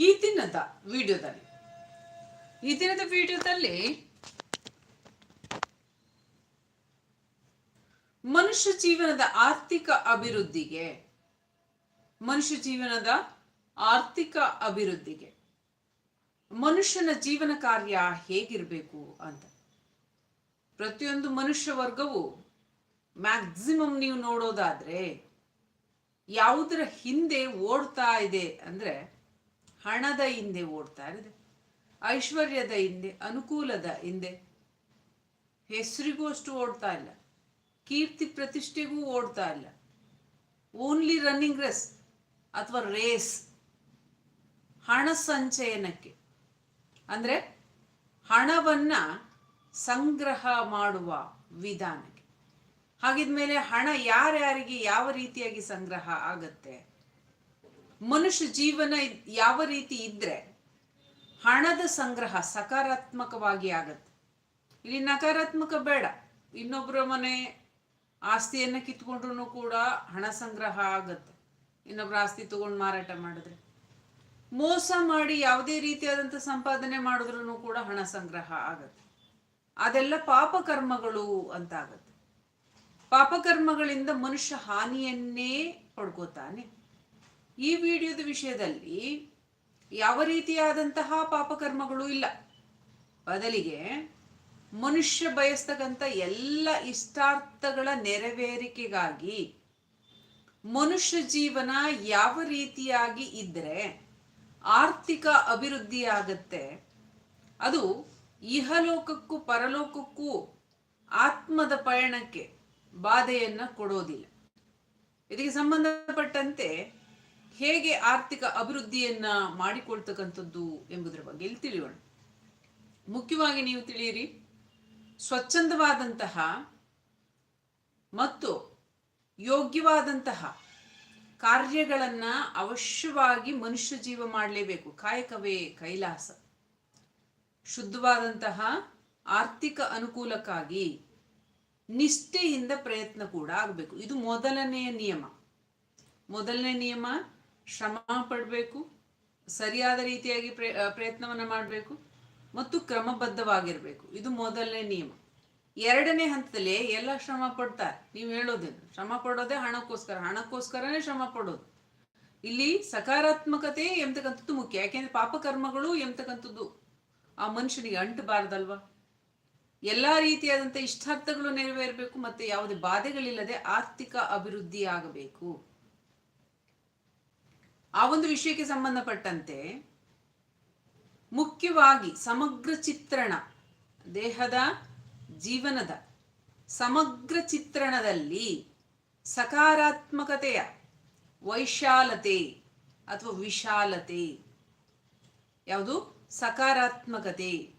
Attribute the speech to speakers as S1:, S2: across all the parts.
S1: ಈ ದಿನದ ವಿಡಿಯೋದಲ್ಲಿ, ಈ ದಿನದ ವಿಡಿಯೋದಲ್ಲಿ ಮನುಷ್ಯ ಜೀವನದ ಆರ್ಥಿಕ ಅಭಿವೃದ್ಧಿಗೆ, ಮನುಷ್ಯ ಜೀವನದ ಆರ್ಥಿಕ ಅಭಿವೃದ್ಧಿಗೆ ಮನುಷ್ಯನ ಜೀವನ ಕಾರ್ಯ ಹೇಗಿರಬೇಕು ಅಂತ. ಪ್ರತಿಯೊಂದು ಮನುಷ್ಯ ವರ್ಗವು ಮ್ಯಾಕ್ಸಿಮಮ್ ನೀವು ನೋಡೋದಾದ್ರೆ ಯಾವುದರ ಹಿಂದೆ ಓಡ್ತಾ ಇದೆ ಅಂದ್ರೆ ಹಣದ ಹಿಂದೆ ಓಡ್ತಾ ಇದೆ ಐಶ್ವರ್ಯದ ಹಿಂದೆ, ಅನುಕೂಲದ ಹಿಂದೆ ಹೆಸರಿಗೂ ಅಷ್ಟು ಓಡ್ತಾ ಇಲ್ಲ. ಕೀರ್ತಿ ಪ್ರತಿಷ್ಠೆಗೂ ಓಡ್ತಾ ಇಲ್ಲ. ಓನ್ಲಿ ರನ್ನಿಂಗ್ ರೇಸ್ ಅಥವಾ ರೇಸ್ ಹಣ ಸಂಚಯನಕ್ಕೆ. ಅಂದರೆ ಹಣವನ್ನು ಸಂಗ್ರಹ ಮಾಡುವ ವಿಧಾನಕ್ಕೆ. ಹಾಗಿದ್ಮೇಲೆ ಹಣ ಯಾರ್ಯಾರಿಗೆ ಯಾವ ರೀತಿಯಾಗಿ ಸಂಗ್ರಹ ಆಗತ್ತೆ? ಮನುಷ್ಯ ಜೀವನ ಯಾವ ರೀತಿ ಇದ್ರೆ ಹಣದ ಸಂಗ್ರಹ ಸಕಾರಾತ್ಮಕವಾಗಿ ಆಗತ್ತೆ. ಇಲ್ಲಿ ನಕಾರಾತ್ಮಕ ಬೇಡ. ಇನ್ನೊಬ್ಬರ ಮನೆ ಆಸ್ತಿಯನ್ನ ಕಿತ್ಕೊಂಡ್ರು ಕೂಡ ಹಣ ಸಂಗ್ರಹ ಆಗತ್ತೆ. ಇನ್ನೊಬ್ರ ಆಸ್ತಿ ತಗೊಂಡು ಮಾರಾಟ ಮಾಡಿದ್ರೆ. ಮೋಸ ಮಾಡಿ ಯಾವುದೇ ರೀತಿಯಾದಂಥ ಸಂಪಾದನೆ ಮಾಡಿದ್ರು ಕೂಡ ಹಣ ಸಂಗ್ರಹ ಆಗತ್ತೆ. ಅದೆಲ್ಲ ಪಾಪಕರ್ಮಗಳು ಅಂತ ಆಗತ್ತೆ. ಪಾಪಕರ್ಮಗಳಿಂದ ಮನುಷ್ಯ ಹಾನಿಯನ್ನೇ ಪಡ್ಕೋತಾನೆ. ಈ ವಿಡಿಯೋದ ವಿಷಯದಲ್ಲಿ ಯಾವ ರೀತಿಯಾದಂತಹ ಪಾಪಕರ್ಮಗಳು ಇಲ್ಲ. ಬದಲಿಗೆ ಮನುಷ್ಯ ಬಯಸ್ತಕ್ಕಂಥ ಎಲ್ಲ ಇಷ್ಟಾರ್ಥಗಳ ನೆರವೇರಿಕೆಗಾಗಿ ಮನುಷ್ಯ ಜೀವನ ಯಾವ ರೀತಿಯಾಗಿ ಇದ್ದರೆ ಆರ್ಥಿಕ ಅಭಿವೃದ್ಧಿ ಆಗತ್ತೆ, ಅದು ಇಹಲೋಕಕ್ಕೂ ಪರಲೋಕಕ್ಕೂ ಆತ್ಮದ ಪಯಣಕ್ಕೆ ಬಾಧೆಯನ್ನು ಕೊಡೋದಿಲ್ಲ. ಇದಕ್ಕೆ ಸಂಬಂಧಪಟ್ಟಂತೆ ಹೇಗೆ ಆರ್ಥಿಕ ಅಭಿವೃದ್ಧಿಯನ್ನ ಮಾಡಿಕೊಳ್ತಕ್ಕಂಥದ್ದು ಎಂಬುದರ ಬಗ್ಗೆ ಇಲ್ಲಿ ತಿಳಿಯೋಣ. ಮುಖ್ಯವಾಗಿ ನೀವು ತಿಳಿಯಿರಿ. ಸ್ವಚ್ಛಂದವಾದಂತಹ ಮತ್ತು ಯೋಗ್ಯವಾದಂತಹ ಕಾರ್ಯಗಳನ್ನ ಅವಶ್ಯವಾಗಿ ಮನುಷ್ಯ ಜೀವ ಮಾಡಲೇಬೇಕು. ಕಾಯಕವೇ ಕೈಲಾಸ. ಶುದ್ಧವಾದಂತಹ ಆರ್ಥಿಕ ಅನುಕೂಲಕ್ಕಾಗಿ ನಿಷ್ಠೆಯಿಂದ ಪ್ರಯತ್ನ ಕೂಡ ಆಗಬೇಕು. ಇದು ಮೊದಲನೆಯ ನಿಯಮ. ಮೊದಲನೇ ನಿಯಮ ಶ್ರಮ ಪಡಬೇಕು, ಸರಿಯಾದ ರೀತಿಯಾಗಿ ಪ್ರಯ ಪ್ರಯತ್ನವನ್ನು ಮಾಡಬೇಕು ಮತ್ತು ಕ್ರಮಬದ್ಧವಾಗಿರಬೇಕು. ಇದು ಮೊದಲನೇ ನಿಯಮ. ಎರಡನೇ ಹಂತದಲ್ಲಿ ಎಲ್ಲ ಶ್ರಮ ಪಡ್ತಾರೆ. ನೀವು ಹೇಳೋದೇನು ಶ್ರಮ ಪಡೋದೇ ಹಣಕ್ಕೋಸ್ಕರ, ಹಣಕ್ಕೋಸ್ಕರನೇ ಶ್ರಮ ಪಡೋದು. ಇಲ್ಲಿ ಸಕಾರಾತ್ಮಕತೆ ಎಂತಕ್ಕಂಥದ್ದು ಮುಖ್ಯ. ಯಾಕೆಂದ್ರೆ ಪಾಪಕರ್ಮಗಳು ಎಂತಕ್ಕಂಥದ್ದು ಆ ಮನುಷ್ಯನಿಗೆ ಅಂಟಬಾರ್ದಲ್ವಾ? ಎಲ್ಲ ರೀತಿಯಾದಂಥ ಇಷ್ಟಾರ್ಥಗಳು ನೆರವೇರಬೇಕು, ಮತ್ತೆ ಯಾವುದೇ ಬಾಧೆಗಳಿಲ್ಲದೆ ಆರ್ಥಿಕ ಅಭಿವೃದ್ಧಿ ಆಗಬೇಕು. ಆ ಒಂದು ವಿಷಯಕ್ಕೆ ಸಂಬಂಧಪಟ್ಟಂತೆ ಮುಖ್ಯವಾಗಿ ಸಮಗ್ರ ಚಿತ್ರಣ, ದೇಹದ, ಜೀವನದ ಸಮಗ್ರ ಚಿತ್ರಣದಲ್ಲಿ ಸಕಾರಾತ್ಮಕತೆಯ ವೈಶಾಲತೆ ಅಥವಾ ವಿಶಾಲತೆ. ಯಾವುದು? ಸಕಾರಾತ್ಮಕತೆ.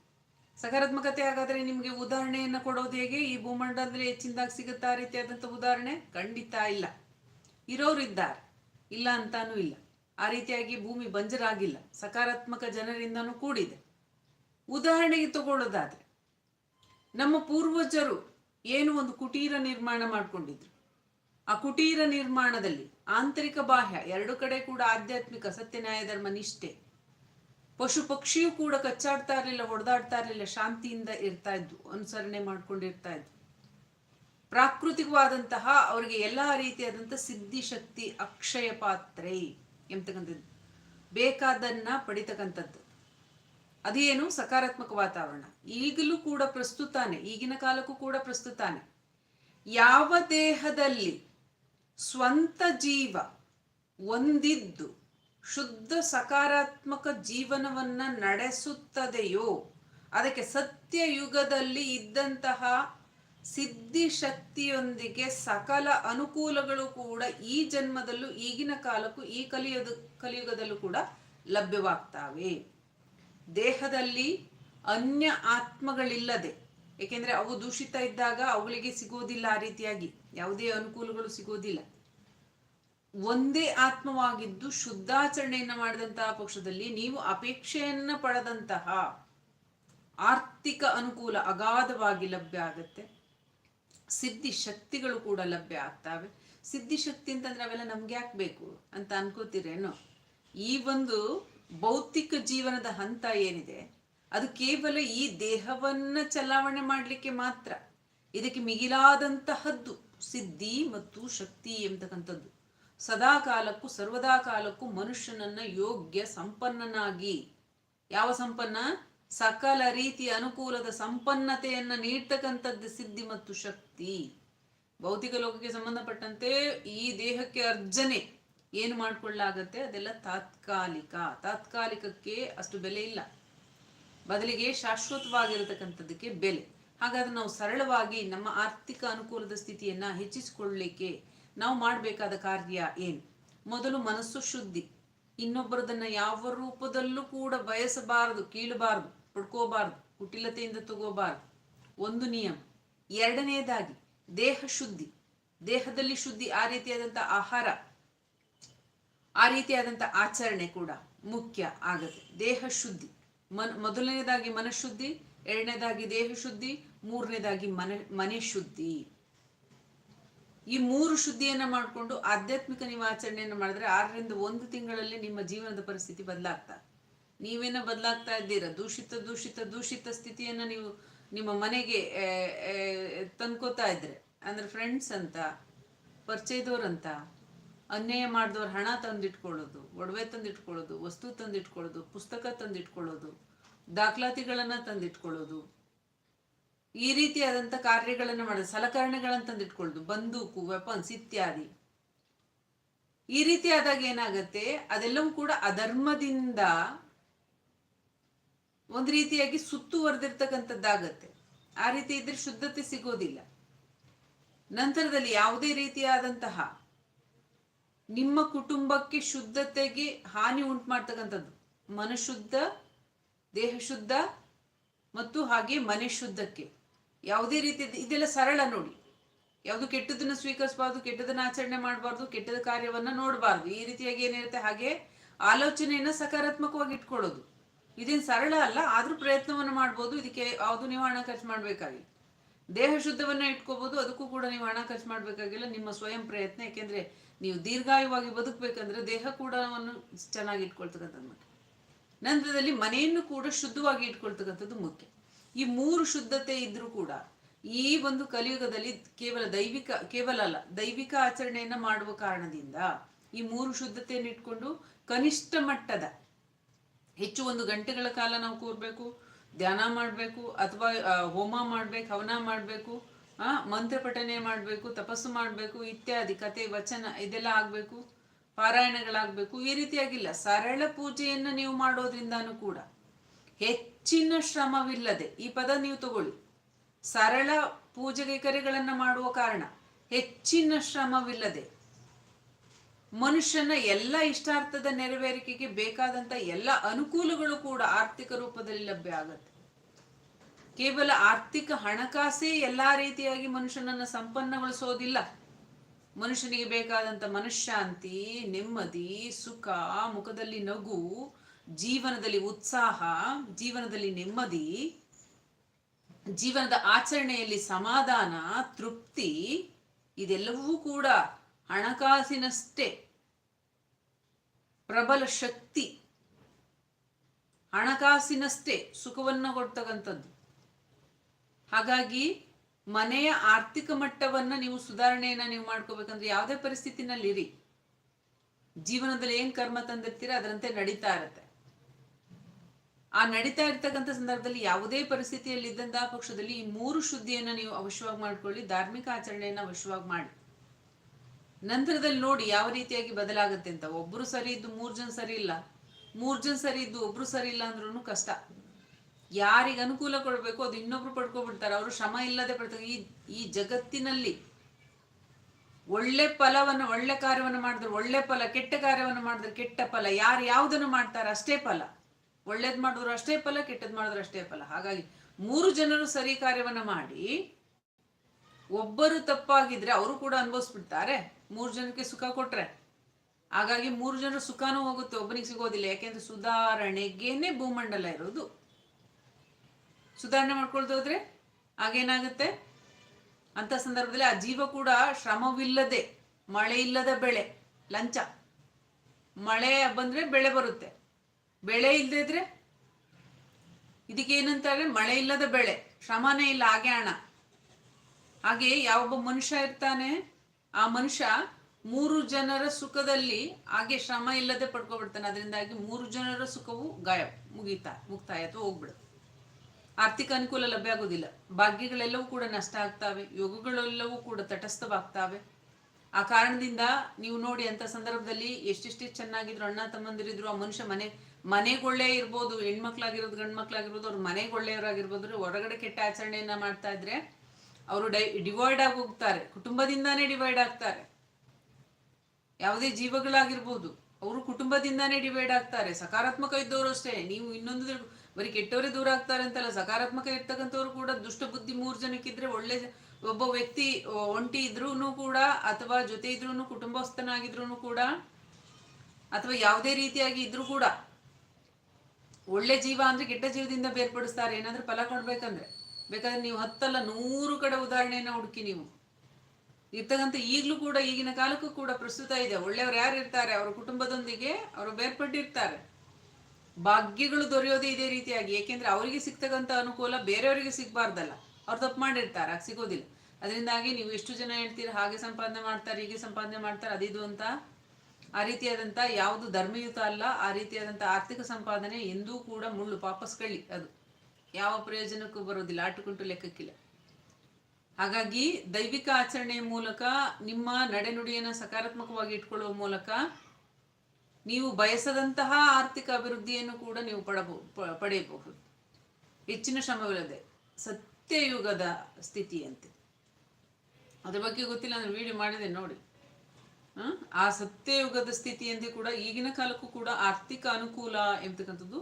S1: ಸಕಾರಾತ್ಮಕತೆ ಹಾಗಾದ್ರೆ ನಿಮಗೆ ಉದಾಹರಣೆಯನ್ನು ಕೊಡೋದು ಹೇಗೆ? ಈ ಭೂಮಂಡಲದಲ್ಲಿ ಹೆಚ್ಚಿನದಾಗಿ ಸಿಗುತ್ತಾ ರೀತಿಯಾದಂಥ ಉದಾಹರಣೆ? ಖಂಡಿತ ಇಲ್ಲ. ಇರೋರು ಇದ್ದಾರೆ. ಇಲ್ಲ ಅಂತಾನೂ ಇಲ್ಲ. ಆ ರೀತಿಯಾಗಿ ಭೂಮಿ ಬಂಜರಾಗಿಲ್ಲ. ಸಕಾರಾತ್ಮಕ ಜನರಿಂದನೂ ಕೂಡಿದೆ. ಉದಾಹರಣೆಗೆ ತಗೊಳ್ಳೋದಾದ್ರೆ, ನಮ್ಮ ಪೂರ್ವಜರು ಏನು ಒಂದು ಕುಟೀರ ನಿರ್ಮಾಣ ಮಾಡಿಕೊಂಡಿದ್ರು. ಆ ಕುಟೀರ ನಿರ್ಮಾಣದಲ್ಲಿ ಆಂತರಿಕ ಬಾಹ್ಯ ಎರಡು ಕಡೆ ಕೂಡ ಆಧ್ಯಾತ್ಮಿಕ ಸತ್ಯ ನ್ಯಾಯ ಧರ್ಮ ನಿಷ್ಠೆ. ಪಶು ಪಕ್ಷಿಯೂ ಕೂಡ ಕಚ್ಚಾಡ್ತಾ ಇರಲಿಲ್ಲ, ಹೊಡೆದಾಡ್ತಾ ಇರಲಿಲ್ಲ, ಶಾಂತಿಯಿಂದ ಇರ್ತಾ ಇದ್ವು, ಅನುಸರಣೆ ಮಾಡ್ಕೊಂಡಿರ್ತಾ ಇದ್ವು. ಪ್ರಾಕೃತಿಕವಾದಂತಹ ಅವರಿಗೆ ಎಲ್ಲಾ ರೀತಿಯಾದಂಥ ಸಿದ್ಧಿಶಕ್ತಿ ಅಕ್ಷಯ ಪಾತ್ರೆ. ಎಂಬತಕ್ಕಂಥದ್ದು ಬೇಕಾದನ್ನ ಪಡಿತಕ್ಕಂಥದ್ದು. ಅದೇನು ಸಕಾರಾತ್ಮಕ ವಾತಾವರಣ. ಈಗಲೂ ಕೂಡ ಪ್ರಸ್ತುತಾನೆ, ಈಗಿನ ಕಾಲಕ್ಕೂ ಕೂಡ ಪ್ರಸ್ತುತಾನೆ. ಯಾವ ದೇಹದಲ್ಲಿ ಸ್ವಂತ ಜೀವ ಒಂದಿದ್ದು ಶುದ್ಧ ಸಕಾರಾತ್ಮಕ ಜೀವನವನ್ನ ನಡೆಸುತ್ತದೆಯೋ, ಅದಕ್ಕೆ ಸತ್ಯ ಯುಗದಲ್ಲಿ ಇದ್ದಂತಹ ಸಿದ್ಧಿ ಶಕ್ತಿಯೊಂದಿಗೆ ಸಕಲ ಅನುಕೂಲಗಳು ಕೂಡ ಈ ಜನ್ಮದಲ್ಲೂ, ಈಗಿನ ಕಾಲಕ್ಕೂ, ಈ ಕಲಿಯುಗ ಕಲಿಯುಗದಲ್ಲೂ ಕೂಡ ಲಭ್ಯವಾಗ್ತಾವೆ. ದೇಹದಲ್ಲಿ ಅನ್ಯ ಆತ್ಮಗಳಿಲ್ಲದೆ, ಏಕೆಂದ್ರೆ ಅವು ದೂಷಿತ ಇದ್ದಾಗ ಅವುಗಳಿಗೆ ಸಿಗೋದಿಲ್ಲ ಆ ರೀತಿಯಾಗಿ, ಯಾವುದೇ ಅನುಕೂಲಗಳು ಸಿಗೋದಿಲ್ಲ. ಒಂದೇ ಆತ್ಮವಾಗಿದ್ದು ಶುದ್ಧಾಚರಣೆಯನ್ನು ಮಾಡಿದಂತಹ ಪಕ್ಷದಲ್ಲಿ ನೀವು ಅಪೇಕ್ಷೆಯನ್ನ ಪಡೆದಂತಹ ಆರ್ಥಿಕ ಅನುಕೂಲ ಅಗಾಧವಾಗಿ ಲಭ್ಯ ಆಗತ್ತೆ. ಸಿದ್ಧಿ ಶಕ್ತಿಗಳು ಕೂಡ ಲಭ್ಯ ಆಗ್ತಾವೆ. ಸಿದ್ಧಿ ಶಕ್ತಿ ಅಂತಂದ್ರೆ ಅವೆಲ್ಲ ನಮ್ಗೆ ಯಾಕೆ ಬೇಕು ಅಂತ ಅನ್ಕೋತೀರೇನು? ಈ ಒಂದು ಭೌತಿಕ ಜೀವನದ ಹಂತ ಏನಿದೆ, ಅದು ಕೇವಲ ಈ ದೇಹವನ್ನ ಚಲಾವಣೆ ಮಾಡಲಿಕ್ಕೆ ಮಾತ್ರ. ಇದಕ್ಕೆ ಮಿಗಿಲಾದಂತಹದ್ದು ಸಿದ್ಧಿ ಮತ್ತು ಶಕ್ತಿ ಎಂಬತಕ್ಕಂಥದ್ದು. ಸದಾ ಕಾಲಕ್ಕೂ ಸರ್ವದಾ ಕಾಲಕ್ಕೂ ಮನುಷ್ಯನನ್ನ ಯೋಗ್ಯ ಸಂಪನ್ನನಾಗಿ. ಯಾವ ಸಂಪನ್ನ? ಸಕಲ ರೀತಿಯ ಅನುಕೂಲದ ಸಂಪನ್ನತೆಯನ್ನು ನೀಡ್ತಕ್ಕಂಥದ್ದು ಸಿದ್ಧಿ ಮತ್ತು ಶಕ್ತಿ. ಭೌತಿಕ ಲೋಕಕ್ಕೆ ಸಂಬಂಧಪಟ್ಟಂತೆ ಈ ದೇಹಕ್ಕೆ ಅರ್ಜನೆ ಏನು ಮಾಡ್ಕೊಳ್ಳಾಗತ್ತೆ? ಅದೆಲ್ಲ ತಾತ್ಕಾಲಿಕ. ತಾತ್ಕಾಲಿಕಕ್ಕೆ ಅಷ್ಟು ಬೆಲೆ ಇಲ್ಲ. ಬದಲಿಗೆ ಶಾಶ್ವತವಾಗಿರತಕ್ಕಂಥದ್ದಕ್ಕೆ ಬೆಲೆ. ಹಾಗಾದ್ರೆ ನಾವು ಸರಳವಾಗಿ ನಮ್ಮ ಆರ್ಥಿಕ ಅನುಕೂಲದ ಸ್ಥಿತಿಯನ್ನ ಹೆಚ್ಚಿಸಿಕೊಳ್ಳಲಿಕ್ಕೆ ನಾವು ಮಾಡಬೇಕಾದ ಕಾರ್ಯ ಏನು? ಮೊದಲು ಮನಸ್ಸು ಶುದ್ಧಿ. ಇನ್ನೊಬ್ಬರದನ್ನ ಯಾವ ರೂಪದಲ್ಲೂ ಕೂಡ ಬಯಸಬಾರದು, ಕೀಳಬಾರದು. ಪಡ್ಕೋಬಾರದು, ಕುಟಿಲತೆಯಿಂದ ತಗೋಬಾರ್ದು. ಒಂದು ನಿಯಮ. ಎರಡನೆಯದಾಗಿ ದೇಹ ಶುದ್ಧಿ. ದೇಹದಲ್ಲಿ ಶುದ್ಧಿ ಆ ರೀತಿಯಾದಂಥ ಆಹಾರ, ಆ ರೀತಿಯಾದಂಥ ಆಚರಣೆ ಕೂಡ ಮುಖ್ಯ ಆಗುತ್ತೆ. ದೇಹ ಶುದ್ಧಿ. ಮನ್, ಮೊದಲನೇದಾಗಿ ಮನಃಶುದ್ಧಿ, ಎರಡನೇದಾಗಿ ದೇಹ ಶುದ್ಧಿ, ಮೂರನೇದಾಗಿ ಮನ, ಮನೆ ಶುದ್ಧಿ. ಈ ಮೂರು ಶುದ್ಧಿಯನ್ನ ಮಾಡಿಕೊಂಡು ಆಧ್ಯಾತ್ಮಿಕ ನೀವು ಆಚರಣೆಯನ್ನು ಮಾಡಿದ್ರೆ ಆರರಿಂದ ಒಂದು ತಿಂಗಳಲ್ಲಿ ನಿಮ್ಮ ಜೀವನದ ಪರಿಸ್ಥಿತಿ ಬದಲಾಗ್ತಾ ನೀವೇನ ಬದಲಾಗ್ತಾ ಇದ್ದೀರಾ? ದೂಷಿತ ದೂಷಿತ ದೂಷಿತ ಸ್ಥಿತಿಯನ್ನ ನೀವು ನಿಮ್ಮ ಮನೆಗೆ ತಂದ್ಕೋತಾ ಇದ್ರೆ. ಅಂದ್ರೆ ಫ್ರೆಂಡ್ಸ್ ಅಂತ ಪರಿಚಯದವ್ರಂತ ಅನ್ಯಾಯ ಮಾಡಿದವ್ರ ಹಣ ತಂದಿಟ್ಕೊಳ್ಳೋದು, ಒಡವೆ ತಂದಿಟ್ಕೊಳ್ಳೋದು, ವಸ್ತು ತಂದಿಟ್ಕೊಳ್ಳೋದು, ಪುಸ್ತಕ ತಂದಿಟ್ಕೊಳ್ಳೋದು, ದಾಖಲಾತಿಗಳನ್ನ ತಂದಿಟ್ಕೊಳ್ಳೋದು, ಈ ರೀತಿಯಾದಂಥ ಕಾರ್ಯಗಳನ್ನು ಮಾಡೋದು, ಸಲಕರಣೆಗಳನ್ನು ತಂದಿಟ್ಕೊಳ್ಳೋದು, ಬಂದೂಕು ವೆಪನ್ಸ್ ಇತ್ಯಾದಿ. ಈ ರೀತಿಯಾದಾಗ ಏನಾಗತ್ತೆ, ಅದೆಲ್ಲವೂ ಕೂಡ ಅಧರ್ಮದಿಂದ ಒಂದು ರೀತಿಯಾಗಿ ಸುತ್ತುವರೆದಿರ್ತಕ್ಕಂಥದ್ದಾಗತ್ತೆ ಆ ರೀತಿ ಇದ್ರೆ ಶುದ್ಧತೆ ಸಿಗೋದಿಲ್ಲ. ನಂತರದಲ್ಲಿ ಯಾವುದೇ ರೀತಿಯಾದಂತಹ ನಿಮ್ಮ ಕುಟುಂಬಕ್ಕೆ ಶುದ್ಧತೆಗೆ ಹಾನಿ ಉಂಟು ಮಾಡ್ತಕ್ಕಂಥದ್ದು. ಮನಶುದ್ಧ ದೇಹ ಶುದ್ಧ ಮತ್ತು ಹಾಗೆ ಮನೆ ಶುದ್ಧಕ್ಕೆ. ಯಾವುದೇ ರೀತಿ ಇದೆಲ್ಲ ಸರಳ ನೋಡಿ. ಯಾವುದು ಕೆಟ್ಟದನ್ನು ಸ್ವೀಕರಿಸಬಾರ್ದು ಕೆಟ್ಟದನ್ನ ಆಚರಣೆ ಮಾಡಬಾರ್ದು, ಕೆಟ್ಟದ ಕಾರ್ಯವನ್ನ ನೋಡಬಾರ್ದು. ಈ ರೀತಿಯಾಗಿ ಏನಿರುತ್ತೆ ಹಾಗೆ ಆಲೋಚನೆಯನ್ನ ಸಕಾರಾತ್ಮಕವಾಗಿ ಇಟ್ಕೊಳ್ಳೋದು. ಇದೇನು ಸರಳ ಅಲ್ಲ, ಆದರೂ ಪ್ರಯತ್ನವನ್ನು ಮಾಡ್ಬೋದು. ಇದಕ್ಕೆ ಯಾವುದು ನೀವು ಹಣ ಖರ್ಚು ಮಾಡಬೇಕಾಗಿಲ್ಲ. ದೇಹ ಶುದ್ಧವನ್ನು ಇಟ್ಕೋಬೋದು, ಅದಕ್ಕೂ ಕೂಡ ನೀವು ಹಣ ಖರ್ಚು ಮಾಡಬೇಕಾಗಿಲ್ಲ. ನಿಮ್ಮ ಸ್ವಯಂ ಪ್ರಯತ್ನ ಏಕೆಂದರೆ ನೀವು ದೀರ್ಘಾಯುವಾಗಿ ಬದುಕಬೇಕಂದ್ರೆ ದೇಹ ಕೂಡ ಚೆನ್ನಾಗಿ ಇಟ್ಕೊಳ್ತಕ್ಕಂಥದ್ದು ಮುಖ್ಯ. ನಂತರದಲ್ಲಿ ಮನೆಯನ್ನು ಕೂಡ ಶುದ್ಧವಾಗಿ ಇಟ್ಕೊಳ್ತಕ್ಕಂಥದ್ದು ಮುಖ್ಯ. ಈ ಮೂರು ಶುದ್ಧತೆ ಇದ್ರೂ ಕೂಡ ಈ ಒಂದು ಕಲಿಯುಗದಲ್ಲಿ ಕೇವಲ ದೈವಿಕ, ಕೇವಲ ಅಲ್ಲ, ದೈವಿಕ ಆಚರಣೆಯನ್ನು ಮಾಡುವ ಕಾರಣದಿಂದ ಈ ಮೂರು ಶುದ್ಧತೆಯನ್ನು ಇಟ್ಕೊಂಡು ಕನಿಷ್ಠ ಮಟ್ಟದ ಹೆಚ್ಚು ಒಂದು ಗಂಟೆಗಳ ಕಾಲ ನಾವು ಕೂರ್ಬೇಕು, ಧ್ಯಾನ ಮಾಡಬೇಕು, ಅಥವಾ ಹೋಮ ಮಾಡ್ಬೇಕು, ಹವನ ಮಾಡಬೇಕು, ಆ ಮಂತ್ರ ಪಠನೆ ಮಾಡಬೇಕು, ತಪಸ್ಸು ಮಾಡಬೇಕು, ಇತ್ಯಾದಿ, ಕತೆ, ವಚನ, ಇದೆಲ್ಲ ಆಗಬೇಕು, ಪಾರಾಯಣಗಳಾಗಬೇಕು, ಈ ರೀತಿಯಾಗಿಲ್ಲ. ಸರಳ ಪೂಜೆಯನ್ನು ನೀವು ಮಾಡೋದ್ರಿಂದಾನು ಕೂಡ ಹೆಚ್ಚಿನ ಶ್ರಮವಿಲ್ಲದೆ, ಈ ಪದ ನೀವು ತಗೊಳ್ಳಿ. ಸರಳ ಪೂಜೆಗೆ ಕರೆಗಳನ್ನು ಮಾಡುವ ಕಾರಣ ಹೆಚ್ಚಿನ ಶ್ರಮವಿಲ್ಲದೆ ಮನುಷ್ಯನ ಎಲ್ಲ ಇಷ್ಟಾರ್ಥದ ನೆರವೇರಿಕೆಗೆ ಬೇಕಾದಂತ ಎಲ್ಲ ಅನುಕೂಲಗಳು ಕೂಡ ಆರ್ಥಿಕ ರೂಪದಲ್ಲಿ ಲಭ್ಯ ಆಗುತ್ತೆ. ಕೇವಲ ಆರ್ಥಿಕ ಹಣಕಾಸೇ ಎಲ್ಲಾ ರೀತಿಯಾಗಿ ಮನುಷ್ಯನನ್ನ ಸಂಪನ್ನಗೊಳಿಸೋದಿಲ್ಲ. ಮನುಷ್ಯನಿಗೆ ಬೇಕಾದಂತ ಮನಃಶಾಂತಿ ನೆಮ್ಮದಿ, ಸುಖ, ಮುಖದಲ್ಲಿ ನಗು, ಜೀವನದಲ್ಲಿ ಉತ್ಸಾಹ, ಜೀವನದಲ್ಲಿ ನೆಮ್ಮದಿ, ಜೀವನದ ಆಚರಣೆಯಲ್ಲಿ ಸಮಾಧಾನ, ತೃಪ್ತಿ, ಇದೆಲ್ಲವೂ ಕೂಡ ಹಣಕಾಸಿನಷ್ಟೇ. ಪ್ರಬಲ ಶಕ್ತಿ. ಹಣಕಾಸಿನಷ್ಟೇ ಸುಖವನ್ನು ಕೊಡ್ತಕ್ಕಂಥದ್ದು. ಹಾಗಾಗಿ ಮನೆಯ ಆರ್ಥಿಕ ಮಟ್ಟವನ್ನ ನೀವು ಸುಧಾರಣೆಯನ್ನ ನೀವು ಮಾಡ್ಕೋಬೇಕಂದ್ರೆ ಯಾವುದೇ ಪರಿಸ್ಥಿತಿನಲ್ಲಿ ಇರಿ ಜೀವನದಲ್ಲಿ ಏನ್ ಕರ್ಮ ತಂದಿರ್ತೀರ ಅದರಂತೆ ನಡೀತಾ ಇರತ್ತೆ. ಆ ನಡೀತಾ ಇರ್ತಕ್ಕಂಥ ಸಂದರ್ಭದಲ್ಲಿ ಯಾವುದೇ ಪರಿಸ್ಥಿತಿಯಲ್ಲಿ ಇದ್ದಂತಹ ಪಕ್ಷದಲ್ಲಿ ಈ ಮೂರು ಶುದ್ಧಿಯನ್ನ ನೀವು ಅವಶ್ಯವಾಗಿ ಮಾಡ್ಕೊಳ್ಳಿ, ಧಾರ್ಮಿಕ ಆಚರಣೆಯನ್ನ ಅವಶ್ಯವಾಗಿ ಮಾಡಿ. ನಂತರದಲ್ಲಿ ನೋಡಿ ಯಾವ ರೀತಿಯಾಗಿ ಬದಲಾಗುತ್ತೆ ಅಂತ. ಒಬ್ರು ಸರಿ ಇದ್ದು ಮೂರ್ ಜನ ಸರಿ ಇಲ್ಲ. ಮೂರ್ ಜನ ಸರಿ ಇದ್ದು ಒಬ್ರು ಸರಿ ಇಲ್ಲ ಅಂದ್ರೂ ಕಷ್ಟ. ಯಾರಿಗೆ ಅನುಕೂಲ ಕೊಡ್ಬೇಕು ಅದು ಇನ್ನೊಬ್ರು ಪಡ್ಕೊಬಿಡ್ತಾರೆ ಅವರು ಶ್ರಮ ಇಲ್ಲದೆ ಪಡ್ತಾರೆ. ಈ ಈ ಜಗತ್ತಿನಲ್ಲಿ ಒಳ್ಳೆ ಫಲವನ್ನು, ಒಳ್ಳೆ ಕಾರ್ಯವನ್ನು ಮಾಡಿದ್ರೆ, ಒಳ್ಳೆ ಫಲ, ಕೆಟ್ಟ ಕಾರ್ಯವನ್ನು ಮಾಡಿದ್ರೆ, ಕೆಟ್ಟ ಫಲ, ಯಾರು ಯಾವುದನ್ನು ಮಾಡ್ತಾರೆ ಅಷ್ಟೇ ಫಲ. ಒಳ್ಳೇದ್ ಮಾಡಿದ್ರು ಅಷ್ಟೇ ಫಲ, ಕೆಟ್ಟದ್ ಮಾಡಿದ್ರು ಅಷ್ಟೇ ಫಲ. ಹಾಗಾಗಿ ಮೂರು ಜನರು ಸರಿ ಕಾರ್ಯವನ್ನ ಮಾಡಿ ಒಬ್ಬರು ತಪ್ಪಾಗಿದ್ರೆ ಅವರು ಕೂಡ ಅನುಭವಿಸ್ಬಿಡ್ತಾರೆ. ಮೂರು ಜನಕ್ಕೆ ಸುಖ ಕೊಟ್ರೆ. ಹಾಗಾಗಿ ಮೂರು ಜನರು ಸುಖನೂ ಹೋಗುತ್ತೆ, ಒಬ್ಬನಿಗೆ ಸಿಗೋದಿಲ್ಲ. ಯಾಕೆಂದ್ರೆ ಸುಧಾರಣೆಗೇನೆ ಭೂಮಂಡಲ ಇರೋದು. ಸುಧಾರಣೆ ಹೋದ್ರೆ ಆಗೇನಾಗುತ್ತೆ ಅಂತ ಸಂದರ್ಭದಲ್ಲಿ ಆ ಜೀವ ಕೂಡ ಶ್ರಮವಿಲ್ಲದೆ, ಮಳೆ ಇಲ್ಲದ ಬೆಳೆ, ಲಂಚ. ಮಳೆ ಬಂದ್ರೆ ಬೆಳೆ ಬರುತ್ತೆ. ಬೆಳೆ ಇಲ್ಲದೆ ಇದ್ರೆ ಇದಕ್ಕೆ ಏನಂತಾರೆ ಮಳೆ ಇಲ್ಲದ ಬೆಳೆ, ಶ್ರಮನೇ ಇಲ್ಲ, ಹಾಗೆ ಹಣ. ಹಾಗೆ ಯಾವೊಬ್ಬ ಮನುಷ್ಯ ಇರ್ತಾನೆ, ಆ ಮನುಷ್ಯ ಮೂರು ಜನರ ಸುಖದಲ್ಲಿ ಹಾಗೆ ಶ್ರಮ ಇಲ್ಲದೆ ಪಡ್ಕೊಬಿಡ್ತಾನೆ. ಅದರಿಂದಾಗಿ ಮೂರು ಜನರ ಸುಖವು ಗಾಯ ಮುಗೀತಾ, ಮುಕ್ತಾಯ ಅಥವಾ ಹೋಗ್ಬಿಡುತ್ತೆ. ಆರ್ಥಿಕ ಅನುಕೂಲ ಲಭ್ಯ ಆಗೋದಿಲ್ಲ. ಭಾಗ್ಯಗಳೆಲ್ಲವೂ ಕೂಡ ನಷ್ಟ ಆಗ್ತಾವೆ, ಯೋಗಗಳೆಲ್ಲವೂ ಕೂಡ ತಟಸ್ಥವಾಗ್ತಾವೆ. ಆ ಕಾರಣದಿಂದ ನೀವು ನೋಡಿ ಅಂತ ಸಂದರ್ಭದಲ್ಲಿ ಎಷ್ಟೆಷ್ಟೇ ಚೆನ್ನಾಗಿದ್ರು, ಅಣ್ಣ, ತಮ್ಮಂದಿರಿದ್ರು, ಆ ಮನುಷ್ಯ ಮನೆ, ಮನೆಗೊಳ್ಳೆ ಇರ್ಬೋದು, ಹೆಣ್ಮಕ್ಳಾಗಿರೋದು ಗಂಡು ಮಕ್ಳಾಗಿರ್ಬೋದು ಅವ್ರ ಮನೆಗೊಳ್ಳೆಯವರಾಗಿರ್ಬೋದು ಹೊರಗಡೆ ಕೆಟ್ಟ ಆಚರಣೆಯನ್ನ ಮಾಡ್ತಾ ಇದ್ರೆ ಅವರು ಡೈ ಡಿವೈಡ್ ಆಗಿ ಹೋಗ್ತಾರೆ. ಕುಟುಂಬದಿಂದಾನೇ ಡಿವೈಡ್ ಆಗ್ತಾರೆ. ಯಾವುದೇ ಜೀವಗಳಾಗಿರ್ಬೋದು, ಅವರು ಕುಟುಂಬದಿಂದಾನೇ ಡಿವೈಡ್ ಆಗ್ತಾರೆ. ಸಕಾರಾತ್ಮಕ ಇದ್ದವರು ಅಷ್ಟೇ. ನೀವು ಇನ್ನೊಂದು ಬರೀ ಕೆಟ್ಟವರೇ ದೂರ ಆಗ್ತಾರೆ ಅಂತಲ್ಲ, ಸಕಾರಾತ್ಮಕ ಇರ್ತಕ್ಕಂಥವ್ರು ಕೂಡ ದುಷ್ಟ ಬುದ್ಧಿ ಮೂರು ಜನಕ್ಕಿದ್ರೆ ಒಳ್ಳೆ ಒಬ್ಬ ವ್ಯಕ್ತಿ ಒಂಟಿ ಇದ್ರೂ ಕೂಡ, ಅಥವಾ ಜೊತೆ ಇದ್ರೂ ಕುಟುಂಬಸ್ಥನಾಗಿದ್ರು ಕೂಡ, ಅಥವಾ ಯಾವುದೇ ರೀತಿಯಾಗಿ ಇದ್ರೂ ಕೂಡ ಒಳ್ಳೆ ಜೀವ ಅಂದ್ರೆ ಕೆಟ್ಟ ಜೀವದಿಂದ ಬೇರ್ಪಡಿಸ್ತಾರೆ. ಏನಾದ್ರೂ ಫಲ ಕೊಡ್ಬೇಕಂದ್ರೆ. ಬೇಕಾದ್ರೆ ನೀವು ಹತ್ತಲ್ಲ ನೂರು ಕಡೆ ಉದಾಹರಣೆಯನ್ನ ಹುಡುಕಿ ನೀವು. ಇರ್ತಕ್ಕಂಥ ಈಗಲೂ ಕೂಡ, ಈಗಿನ ಕಾಲಕ್ಕೂ ಕೂಡ ಪ್ರಸ್ತುತ ಇದೆ. ಒಳ್ಳೆಯವ್ರು ಯಾರು ಇರ್ತಾರೆ? ಅವರ ಕುಟುಂಬದೊಂದಿಗೆ ಅವರು ಬೇರ್ಪಟ್ಟಿರ್ತಾರೆ ಭಾಗ್ಯಗಳು ದೊರೆಯೋದೇ ಇದೇ ರೀತಿಯಾಗಿ. ಏಕೆಂದ್ರೆ ಅವರಿಗೆ ಸಿಗ್ತಕ್ಕಂಥ ಅನುಕೂಲ ಬೇರೆಯವರಿಗೆ ಸಿಗಬಾರ್ದಲ್ಲ. ಅವ್ರು ತಪ್ಪು ಮಾಡಿರ್ತಾರೆ, ಆಗ ಸಿಗೋದಿಲ್ಲ. ಅದರಿಂದಾಗಿ ನೀವು ಎಷ್ಟು ಜನ ಹೇಳ್ತೀರಾ, ಹಾಗೆ ಸಂಪಾದನೆ ಮಾಡ್ತಾರೆ, ಹೀಗೆ ಸಂಪಾದನೆ ಮಾಡ್ತಾರೆ, ಅದಿದು ಅಂತ. ಆ ರೀತಿಯಾದಂಥ ಯಾವುದು ಧರ್ಮಯುತ ಅಲ್ಲ, ಆ ರೀತಿಯಾದಂಥ ಆರ್ಥಿಕ ಸಂಪಾದನೆ ಎಂದೂ ಕೂಡ ಮುಳ್ಳು ವಾಪಸ್ ಕಳ್ಳಿ ಅದು. ಯಾವ ಪ್ರಯೋಜನಕ್ಕೂ ಬರೋದಿಲ್ಲ ಆಟುಕುಂಟು ಲೆಕ್ಕಕ್ಕಿಲ್ಲ. ಹಾಗಾಗಿ ದೈವಿಕ ಆಚರಣೆಯ ಮೂಲಕ, ನಿಮ್ಮ ನಡೆನುಡಿಯನ್ನು ಸಕಾರಾತ್ಮಕವಾಗಿ ಇಟ್ಕೊಳ್ಳುವ ಮೂಲಕ ನೀವು ಬಯಸದಂತಹ ಆರ್ಥಿಕ ಅಭಿವೃದ್ಧಿಯನ್ನು ಕೂಡ ನೀವು ಪಡಬಹುದು ಪಡೆಯಬಹುದು. ಹೆಚ್ಚಿನ ಶ್ರಮವಿಲ್ಲದೆ, ಸತ್ಯಯುಗದ ಸ್ಥಿತಿಯಂತೆ. ಅದ್ರ ಬಗ್ಗೆ ಗೊತ್ತಿಲ್ಲ ನಾನು ವಿಡಿಯೋ ಮಾಡಿದೆ ನೋಡಿ. ಆ ಸತ್ಯಯುಗದ ಸ್ಥಿತಿಯಂತೆ ಕೂಡ ಈಗಿನ ಕಾಲಕ್ಕೂ ಕೂಡ ಆರ್ಥಿಕ ಅನುಕೂಲ ಎಂಬತಕ್ಕಂಥದ್ದು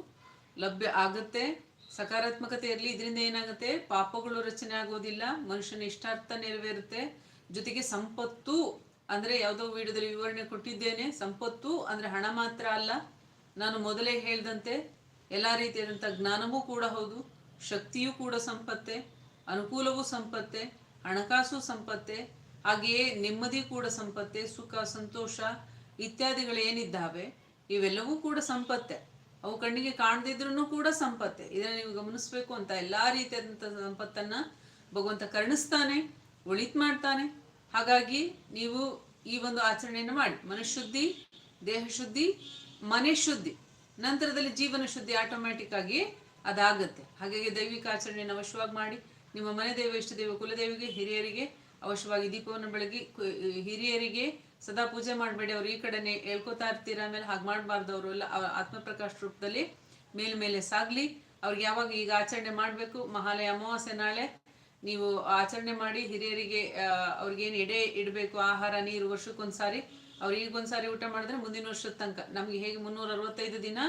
S1: ಲಭ್ಯ ಆಗತ್ತೆ. ಸಕಾರಾತ್ಮಕತೆ ಇರಲಿ, ಇದರಿಂದ ಏನಾಗುತ್ತೆ? ಪಾಪಗಳು ರಚನೆ ಆಗೋದಿಲ್ಲ, ಮನುಷ್ಯನ ಇಷ್ಟಾರ್ಥ ನೆರವೇರುತ್ತೆ. ಜೊತೆಗೆ ಸಂಪತ್ತು ಅಂದ್ರೆ ಯಾವುದೋ ವಿಡಿಯೋದಲ್ಲಿ ವಿವರಣೆ ಕೊಟ್ಟಿದ್ದೇನೆ. ಸಂಪತ್ತು ಅಂದ್ರೆ ಹಣ ಮಾತ್ರ ಅಲ್ಲ. ನಾನು ಮೊದಲೇ ಹೇಳಿದಂತೆ ಎಲ್ಲಾ ರೀತಿಯಾದಂಥ ಜ್ಞಾನವೂ ಕೂಡ ಹೌದು, ಶಕ್ತಿಯೂ ಕೂಡ ಸಂಪತ್ತೆ, ಅನುಕೂಲವೂ ಸಂಪತ್ತೆ, ಹಣಕಾಸು ಸಂಪತ್ತೆ, ಹಾಗೆಯೇ ನೆಮ್ಮದಿ ಕೂಡ ಸಂಪತ್ತೆ, ಸುಖ, ಸಂತೋಷ ಇತ್ಯಾದಿಗಳು ಏನಿದ್ದಾವೆ, ಇವೆಲ್ಲವೂ ಕೂಡ ಸಂಪತ್ತೆ. ಅವು ಕಣ್ಣಿಗೆ ಕಾಣದಿದ್ರು ಕೂಡ ಸಂಪತ್ತೆ. ಇದನ್ನ ನೀವು ಗಮನಿಸ್ಬೇಕು ಅಂತ ಎಲ್ಲಾ ರೀತಿಯಾದಂಥ ಸಂಪತ್ತನ್ನ ಭಗವಂತ ಕರ್ಣಿಸ್ತಾನೆ, ಒಳಿತ್ ಮಾಡ್ತಾನೆ. ಹಾಗಾಗಿ ನೀವು ಈ ಒಂದು ಆಚರಣೆಯನ್ನು ಮಾಡಿ. ಮನಃಶುದ್ಧಿ, ದೇಹ ಶುದ್ಧಿ, ಮನೆ ಶುದ್ಧಿ. ನಂತರದಲ್ಲಿ ಜೀವನ ಶುದ್ಧಿ ಆಟೋಮ್ಯಾಟಿಕ್ ಆಗಿ ಅದಾಗತ್ತೆ. ಹಾಗಾಗಿ ದೈವಿಕ ಆಚರಣೆಯನ್ನು ಅವಶ್ಯವಾಗಿ ಮಾಡಿ. ನಿಮ್ಮ ಮನೆ ದೇವ, ಇಷ್ಟ ದೇವ, ಕುಲದೇವಿಗೆ, ಹಿರಿಯರಿಗೆ ಅವಶ್ಯವಾಗಿ ದೀಪವನ್ನು ಬೆಳಗಿ ಹಿರಿಯರಿಗೆ ಸದಾ ಪೂಜೆ ಮಾಡಬೇಡಿ, ಅವ್ರು ಈ ಕಡೆನೆ ಹೇಳ್ಕೊತಾ ಇರ್ತೀರ ಆಮೇಲೆ ಹಾಗೆ ಮಾಡಬಾರ್ದು ಅವರು. ಎಲ್ಲ ಆತ್ಮಪ್ರಕಾಶ ರೂಪದಲ್ಲಿ ಮೇಲ್ಮೇಲೆ ಸಾಗ್ಲಿ. ಅವ್ರಿಗೆ ಯಾವಾಗ ಈಗ ಆಚರಣೆ ಮಾಡಬೇಕು, ಮಹಾಲಯ ಅಮಾವಾಸ್ಯೆ ನಾಳೆ ನೀವು ಆಚರಣೆ ಮಾಡಿ ಹಿರಿಯರಿಗೆ ಅವ್ರಿಗೇನು ಎಡೆ ಇಡಬೇಕು, ಆಹಾರ, ನೀರು ವರ್ಷಕ್ಕೊಂದ್ಸಾರಿ ಅವ್ರು ಈಗೊಂದ್ಸಾರಿ ಊಟ ಮಾಡಿದ್ರೆ ಮುಂದಿನ ವರ್ಷದ ತನಕ. ನಮ್ಗೆ ಹೇಗೆ ಮುನ್ನೂರ ಅರವತ್ತೈದು ದಿನ,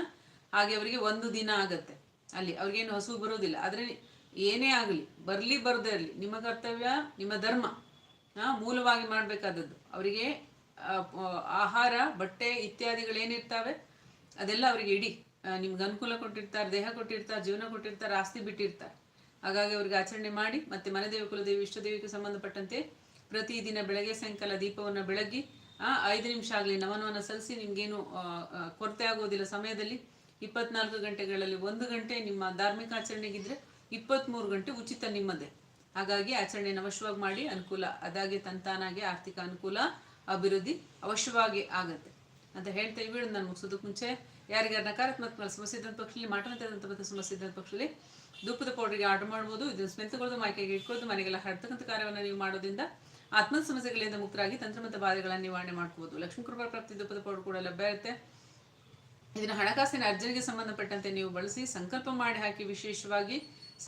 S1: ಹಾಗೆ ಅವರಿಗೆ ಒಂದು ದಿನ ಆಗತ್ತೆ. ಅಲ್ಲಿ ಅವ್ರಿಗೇನು ಹಸು ಬರೋದಿಲ್ಲ. ಆದ್ರೆ ಏನೇ ಆಗಲಿ, ಬರ್ಲಿ ಬರದೇ ಇರಲಿ, ನಿಮ್ಮ ಕರ್ತವ್ಯ, ನಿಮ್ಮ ಧರ್ಮ ಮೂಲವಾಗಿ ಮಾಡಬೇಕಾದದ್ದು. ಅವರಿಗೆ ಆಹಾರ, ಬಟ್ಟೆ ಇತ್ಯಾದಿಗಳೇನಿರ್ತಾವೆ, ಅದೆಲ್ಲ ಅವರಿಗೆ ಇಡಿ. ನಿಮ್ಗೆ ಅನುಕೂಲ ಕೊಟ್ಟಿರ್ತಾರೆ, ದೇಹ ಕೊಟ್ಟಿರ್ತಾರೆ, ಜೀವನ ಕೊಟ್ಟಿರ್ತಾರೆ, ಆಸ್ತಿ ಬಿಟ್ಟಿರ್ತಾರೆ. ಹಾಗಾಗಿ ಅವ್ರಿಗೆ ಆಚರಣೆ ಮಾಡಿ, ಮತ್ತೆ ಮನೆದೇವಿ ಕುಲದೇವಿ ಇಷ್ಟದೇವಿಗೆ ಸಂಬಂಧಪಟ್ಟಂತೆ ಪ್ರತಿದಿನ ಬೆಳಗ್ಗೆ ಸಾಯಂಕಾಲ ದೀಪವನ್ನು ಬೆಳಗಿ ಆ, ಐದು ನಿಮಿಷ ಆಗಲಿ, ನಮನವನ್ನು ಸಲ್ಲಿಸಿ, ನಿಮ್ಗೇನು ಕೊರತೆ ಆಗೋದಿಲ್ಲ ಸಮಯದಲ್ಲಿ, ಇಪ್ಪತ್ನಾಲ್ಕು ಗಂಟೆಗಳಲ್ಲಿ ಒಂದು ಗಂಟೆ ನಿಮ್ಮ ಧಾರ್ಮಿಕ ಆಚರಣೆಗಿದ್ರೆ ಇಪ್ಪತ್ತ್ಮೂರು ಗಂಟೆ ಉಚಿತ ನಿಮ್ಮದೇ. ಹಾಗಾಗಿ ಆಚರಣೆ ನವಶವಾಗಿ ಮಾಡಿ, ಅನುಕೂಲ, ಅದಾಗೆ ತಂತಾನಾಗೆ ಆರ್ಥಿಕ ಅನುಕೂಲ ಅಭಿವೃದ್ಧಿ ಅವಶ್ಯವಾಗಿ ಆಗುತ್ತೆ. ಅಂತ ಹೇಳ್ತಾ ಈ ನಾನು ಮುಗಿಸೋದಕ್ಕೆ ಮುಂಚೆ. ಯಾರಿಗಾರ ನಕಾರಾತ್ಮಕ ಸಮಸ್ಯೆ ಇದ್ದಂಥ ಪಕ್ಷದಲ್ಲಿ ಮಾಟನಂತ ಸಮಸ್ಯೆ ಇದ್ದಂಥ ಪಕ್ಷದಲ್ಲಿ ಧೂಪದ ಪೌಡರ್ಗೆ ಆರ್ಡರ್ ಮಾಡ್ಬೋದು, ಇದನ್ನು ಸ್ಮೆಲ್ ತಗೊಳ್ಳೋದು ಮೈಕೆಗೆ ಇಟ್ಕೊಳ್ಳೋದು ಮನೆಗೆಲ್ಲ ಹರತಕ್ಕಂಥ ಕಾರ್ಯವನ್ನು ನೀವು ಮಾಡೋದ್ರಿಂದ ಆತ್ಮದ ಸಮಸ್ಯೆಗಳಿಂದ ಮುಕ್ತರಾಗಿ ತಂತ್ರಮಂತ ಬಾಧೆಗಳನ್ನು ನಿವಾರಣೆ ಮಾಡ್ಕೋಬೋದು. ಲಕ್ಷ್ಮೀ ಕೃಪಾ ಪ್ರಾಪ್ತಿ ಧೂಪದ ಪೌಡರ್ ಕೂಡ ಲಭ್ಯ ಇರುತ್ತೆ. ಇದನ್ನು ಹಣಕಾಸಿನ ಅರ್ಜಿಗೆ ಸಂಬಂಧಪಟ್ಟಂತೆ ನೀವು ಬಳಸಿ, ಸಂಕಲ್ಪ ಮಾಡಿ ಹಾಕಿ ವಿಶೇಷವಾಗಿ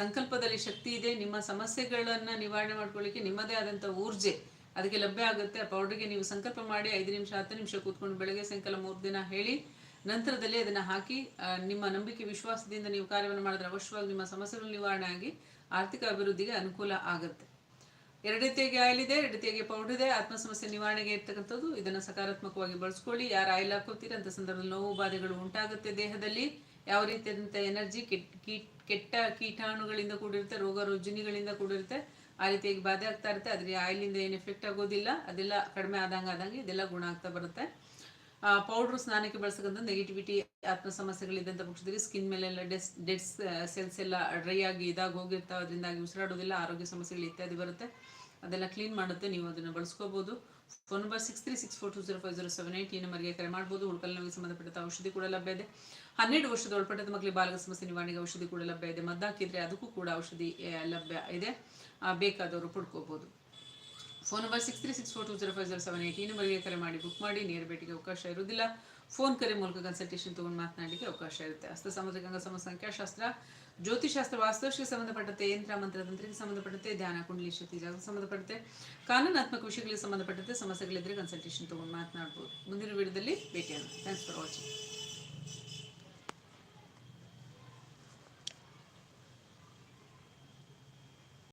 S1: ಸಂಕಲ್ಪದಲ್ಲಿ ಶಕ್ತಿ ಇದೆ, ನಿಮ್ಮ ಸಮಸ್ಯೆಗಳನ್ನ ನಿವಾರಣೆ ಮಾಡ್ಕೊಳ್ಳಿಕ್ಕೆ ನಿಮ್ಮದೇ ಆದಂಥ ಊರ್ಜೆ ಅದಕ್ಕೆ ಲಭ್ಯ ಆಗುತ್ತೆ. ಆ ಪೌಡರ್ಗೆ ನೀವು ಸಂಕಲ್ಪ ಮಾಡಿ ಐದು ನಿಮಿಷ, ಹತ್ತು ನಿಮಿಷ ಕೂತ್ಕೊಂಡು ಬೆಳಗ್ಗೆ ಸಾಯಂಕಾಲ ಮೂರು ದಿನ ಹೇಳಿ, ನಂತರದಲ್ಲಿ ಅದನ್ನು ಹಾಕಿ ನಿಮ್ಮ ನಂಬಿಕೆ, ವಿಶ್ವಾಸದಿಂದ ನೀವು ಕಾರ್ಯವನ್ನು ಮಾಡಿದ್ರೆ ಅವಶ್ಯವಾಗಿ ನಿಮ್ಮ ಸಮಸ್ಯೆಗಳು ನಿವಾರಣೆ ಆಗಿ ಆರ್ಥಿಕ ಅಭಿವೃದ್ಧಿಗೆ ಅನುಕೂಲ ಆಗುತ್ತೆ. ಎರಡ ರೀತಿಯಾಗಿ ಆಯಿಲ್ ಇದೆ ಎರಡು ರೀತಿಯಾಗಿ ಪೌಡರ್ ಇದೆ ಆತ್ಮ ಸಮಸ್ಯೆ ನಿವಾರಣೆಗೆ ಇರ್ತಕ್ಕಂಥದ್ದು, ಇದನ್ನು ಸಕಾರಾತ್ಮಕವಾಗಿ ಬಳಸ್ಕೊಳ್ಳಿ. ಯಾರು ಆಯಿಲ್ ಹಾಕೋತೀರಿ ಅಂತ ಸಂದರ್ಭದಲ್ಲಿ ನೋವು, ಬಾಧೆಗಳು ಉಂಟಾಗುತ್ತೆ ದೇಹದಲ್ಲಿ. ಯಾವ ರೀತಿಯಾದಂಥ ಎನರ್ಜಿ ಕೆಟ್ಟ ಕೀಟ್, ಕೆಟ್ಟ ಕೀಟಾಣುಗಳಿಂದ ಕೂಡಿರುತ್ತೆ, ರೋಗ ರುಜಿನಿಗಳಿಂದ ಕೂಡಿರುತ್ತೆ. ಆ ರೀತಿಯಾಗಿ ಬಾಧೆ ಆಗ್ತಾ ಇರುತ್ತೆ. ಅದ್ರ ಆಯಿಲಿಂದ ಏನು ಎಫೆಕ್ಟ್ ಆಗೋದಿಲ್ಲ. ಅದೆಲ್ಲ ಕಡಿಮೆ ಆದಂಗೆ ಆದಂಗೆ ಇದೆಲ್ಲ ಗುಣ ಆಗ್ತಾ ಬರುತ್ತೆ. ಪೌಡ್ರು ಸ್ನಾನಕ್ಕೆ ಬಳಸಕ್ಕಂಥ ನೆಗೆಟಿವಿಟಿ ಆತ್ಮ ಸಮಸ್ಯೆಗಳಿದ್ದಂಥ ಪಕ್ಷದಲ್ಲಿ ಸ್ಕಿನ್ ಮೇಲೆಲ್ಲ ಡೆಸ್ ಡೆಡ್ ಸೆಲ್ಸ್ ಎಲ್ಲ ಡ್ರೈ ಆಗಿ ಇದಾಗಿ ಹೋಗಿರ್ತಾವೆ. ಅದರಿಂದಾಗಿ ಉಸಿರಾಡೋದಿಲ್ಲ, ಆರೋಗ್ಯ ಸಮಸ್ಯೆಗಳು ಇತ್ಯಾದಿ ಬರುತ್ತೆ. ಅದೆಲ್ಲ ಕ್ಲೀನ್ ಮಾಡುತ್ತೆ. ನೀವು ಅದನ್ನು ಬಳಸ್ಕೋಬೋದು. Phone number six three six four two zero five zero seven eight ಈ ನಂಬರ್ಗೆ ಕರೆ ಮಾಡ್ಬೋದು. ನೋವಿಗೆ ಸಂಬಂಧಪಟ್ಟ ಔಷಧಿ ಕೂಡ ಲಭ್ಯ ಇದೆ. ಹನ್ನೆರಡು ವರ್ಷದ ಒಳಪಟ್ಟದ ಮಕ್ಕಳಿಗೆ ಬಾಲಕ ಸಮಸ್ಯೆ ನಿವಾರಣೆಗೆ ಔಷಧಿ ಕೂಡ ಲಭ್ಯ ಇದೆ. ಮದ್ದಾಕಿದ್ರೆ ಅದಕ್ಕೂ ಕೂಡ ಔಷಧಿ ಲಭ್ಯ ಇದೆ. ಬೇಕಾದವರು ಪಡ್ಕೋಬೋದು phone number six three six four two zero five zero seven eight ಈ ನಂಬರ್ಗೆ ಕರೆ ಮಾಡಿ ಬುಕ್ ಮಾಡಿ, ನೇರ ಭೇಟಿಗೆ ಅವಕಾಶ ಇರುವುದಿಲ್ಲ. ಫೋನ್ ಕರೆ ಮೂಲಕ ಕನ್ಸಲ್ಟೇಷನ್ ತೊಗೊಂಡು ಮಾತನಾಡಲಿಕ್ಕೆ ಅವಕಾಶ ಇರುತ್ತೆ. ಹಸ್ತ ಸಮುದ್ರ ಗಂಗಾ ಸಮ ಸಂಖ್ಯಾಶಾಸ್ತ್ರ ಜ್ಯೋತಿಷಾಸ್ತ್ರ ವಾಸ್ತುಶಕ್ಕೆ ಸಂಬಂಧಪಟ್ಟಂತೆ ಯಂತ್ರ, ಮಂತ್ರ, ತಂತ್ರಕ್ಕೆ ಸಂಬಂಧಪಟ್ಟಂತೆ ಧ್ಯಾನ, ಕುಂಡಲಿ, ಶಕ್ತಿ, ಜಾಗ ಸಂಬಂಧಪಟ್ಟಂತೆ ಕಾನೂನಾತ್ಮಕ ವಿಷಯಗಳಿಗೆ ಸಂಬಂಧಪಟ್ಟಂತೆ ಸಮಸ್ಯೆಗಳಿದ್ದರೆ ಕನ್ಸಲ್ಟೇಷನ್ ತೊಗೊಂಡು ಮಾತನಾಡ್ಬೋದು. ಮುಂದಿನ ವಿಡಿಯೋದಲ್ಲಿ ಭೇಟಿಯಾಗೋಣ. Thanks for watching